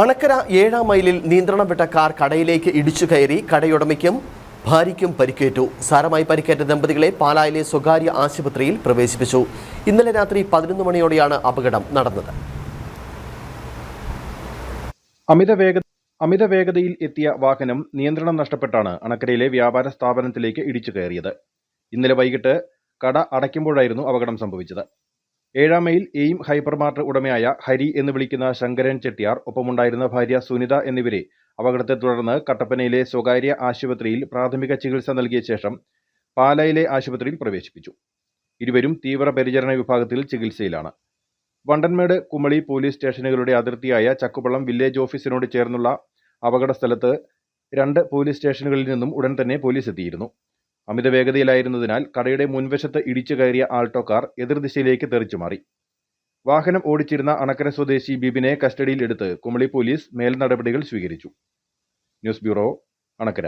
അണക്കര ഏഴാം മൈലിൽ നിയന്ത്രണം വിട്ട കാർ കടയിലേക്ക് ഇടിച്ചു കയറി കടയുടമയ്ക്കും ഭാര്യയ്ക്കും പരിക്കേറ്റു. സാരമായി പരിക്കേറ്റ ദമ്പതികളെ പാലായിലെ സ്വകാര്യ ആശുപത്രിയിൽ പ്രവേശിപ്പിച്ചു. ഇന്നലെ രാത്രി പതിനൊന്ന് മണിയോടെയാണ് അപകടം നടന്നത്. അമിത അമിത വേഗതയിൽ എത്തിയ വാഹനം നിയന്ത്രണം നഷ്ടപ്പെട്ടാണ് അണക്കരയിലെ വ്യാപാര സ്ഥാപനത്തിലേക്ക് ഇടിച്ചു കയറിയത്. ഇന്നലെ വൈകിട്ട് കട അടയ്ക്കുമ്പോഴായിരുന്നു അപകടം സംഭവിച്ചത്. ഏഴാം മൈൽ എയിം ഹൈപ്പർമാർട്ട് ഉടമയായ ഹരി എന്ന് വിളിക്കുന്ന ശങ്കരൻ ചെട്ടിയാർ ഒപ്പമുണ്ടായിരുന്ന ഭാര്യ സുനിത എന്നിവരെ അപകടത്തെ തുടർന്ന് കട്ടപ്പനയിലെ സ്വകാര്യ ആശുപത്രിയിൽ പ്രാഥമിക ചികിത്സ നൽകിയ ശേഷം പാലയിലെ ആശുപത്രിയിൽ പ്രവേശിപ്പിച്ചു. ഇരുവരും തീവ്രപരിചരണ വിഭാഗത്തിൽ ചികിത്സയിലാണ്. വണ്ടൻമേട് കുമളി പോലീസ് സ്റ്റേഷനുകളുടെ അതിർത്തിയായ ചക്കുപള്ളം വില്ലേജ് ഓഫീസിനോട് ചേർന്നുള്ള അപകട രണ്ട് പോലീസ് സ്റ്റേഷനുകളിൽ നിന്നും ഉടൻ തന്നെ പോലീസ് എത്തിയിരുന്നു. അമിത വേഗതയിലായിരുന്നതിനാൽ കടയുടെ മുൻവശത്ത് ഇടിച്ചു കയറിയ ആൾട്ടോ കാർ എതിർദിശയിലേക്ക് തെറിച്ചു മാറി. വാഹനം ഓടിച്ചിരുന്ന അണക്കര സ്വദേശി ബിബിനെ കസ്റ്റഡിയിലെടുത്ത് കുമളി പോലീസ് മേൽനടപടികൾ സ്വീകരിച്ചു. News bureau Anakkara.